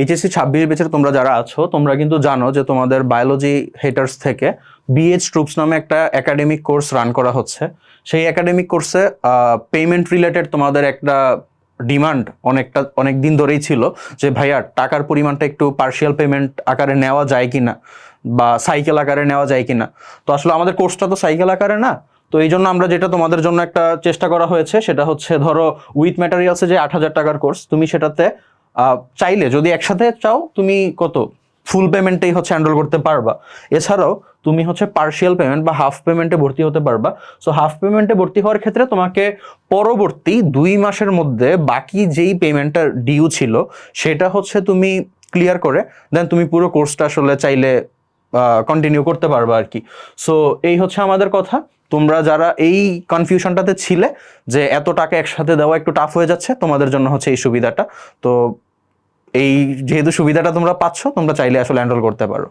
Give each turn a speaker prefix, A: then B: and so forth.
A: HSC ছাব্বিশ বেচের তোমরা যারা আছো, তোমরা কিন্তু জানো যে তোমাদের বায়োলজি হেটার্স থেকে বিএইচ ট্রুপস নামে একটা একাডেমিক কোর্স রান করা হচ্ছে। সেই একাডেমিক কোর্সে পেমেন্ট রিলেটেড তোমাদের একটা ডিমান্ড অনেকটা অনেক দিন ধরেই ছিল যে, ভাইয়া, টাকার পরিমাণটা একটু পার্শিয়াল পেমেন্ট আকারে নেওয়া যায় কিনা বা সাইকেল আকারে নেওয়া যায় কিনা? তো আসলে আমাদের কোর্সটা তো সাইকেল আকারে না। তো এই জন্য আমরা যেটা তোমাদের জন্য একটা চেষ্টা করা হয়েছে, সেটা হচ্ছে ধরো উইথ ম্যাটেরিয়ালসে যে আট হাজার টাকার কোর্স তুমি সেটাতে চাইলে যদি একসাথে চাও, তুমি কত? ফুল পেমেন্টেই হচ্ছে হ্যান্ডেল করতে পারবা। এছাড়াও তুমি হচ্ছে পার্শিয়াল পেমেন্ট বা হাফ পেমেন্টে ভর্তি হতে পারবা। সো হাফ পেমেন্টে ভর্তি হওয়ার ক্ষেত্রে তোমাকে পরবর্তী দুই মাসের মধ্যে বাকি যেই পেমেন্টটা ডিউ ছিল, সেটা হচ্ছে তুমি ক্লিয়ার করে দেন তুমি পুরো কোর্সটা আসলে চাইলে কন্টিনিউ করতে পারবা আর কি। সো এই হচ্ছে আমাদের কথা। তোমরা যারা এই কনফিউশনটাতে ছিলে যে এত টাকা একসাথে দেওয়া একটু টাফ হয়ে যাচ্ছে, তোমাদের জন্য হচ্ছে এই সুবিধাটা। তো এই যেহেতু সুবিধাটা তোমরা পাচ্ছ, তোমরা চাইলে আসলে হ্যান্ডেল করতে পারো।